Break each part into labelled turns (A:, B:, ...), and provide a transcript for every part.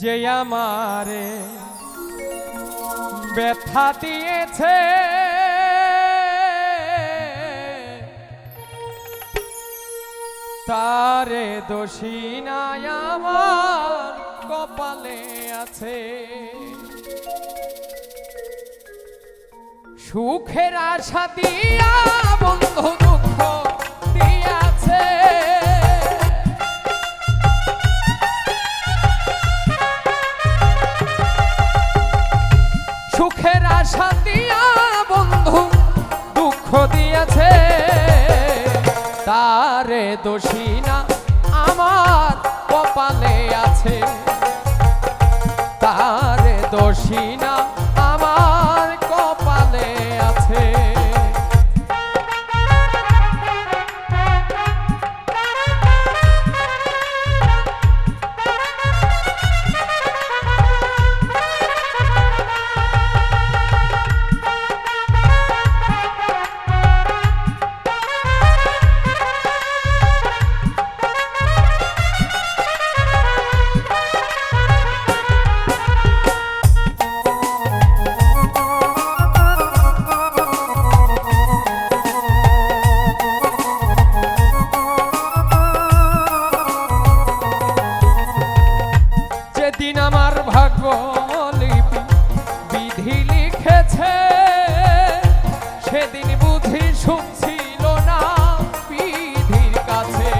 A: যে আমারে ব্যথা দিয়েছে। তারে দোষী নাই আমার কপালে আছে। সুখের আশা দিয়া বন্ধু দুঃখ তারে দোষী না আমার কপালে আছে। তারে দোষী না বিধি লিখেছে, সেদিন বুদ্ধি সুখ ছিল না বিধির কাছে।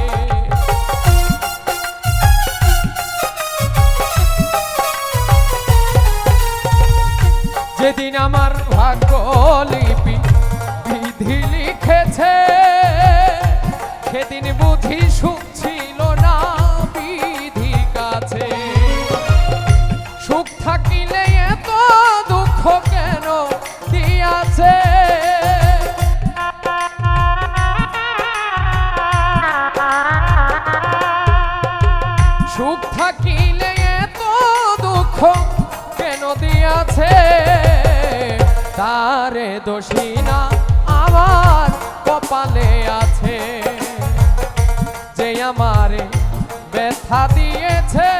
A: যেদিন আমার ভাগ্য লিপি বিধি লিখেছে, সেদিন বুদ্ধি সুখ সুখ থাকিলে এত দুঃখ কেন দিয়াছে? তারে দোষী না আমার কপালে আছে। যে আমারে ব্যথা দিয়েছে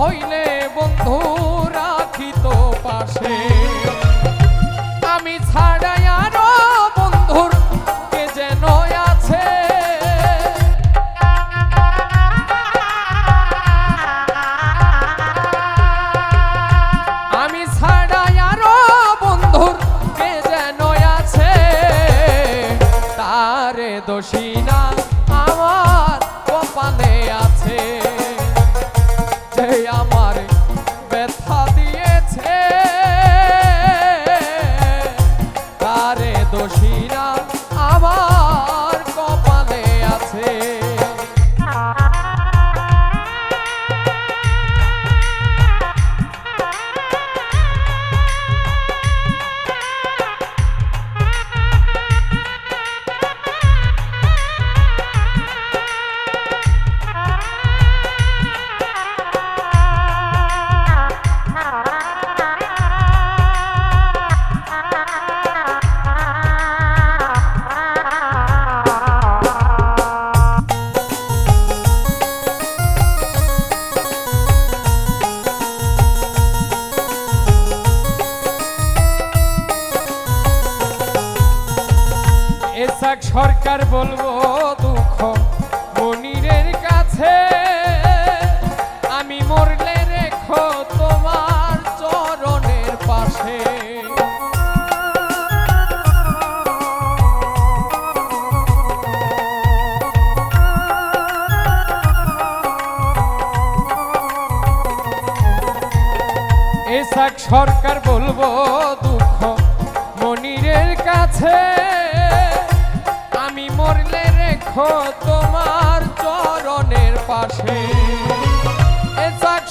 A: হইলে বন্ধু রাখিত পাশে। আমি ছাড়াই আরও বন্ধুর কে যেন আছে। আমি ছাড়াই আরও বন্ধুর কে যেন আছে। তারে দোষী না এসাক সরকার বলব দুঃখ। মনিরের কাছে আমি মরলে রেখো তোমার চরণের পাশে। এসাক সরকার বলব দুঃখ। মনিরের কাছে তোমার চরণের পাশে।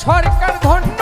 A: সরকার ধন্য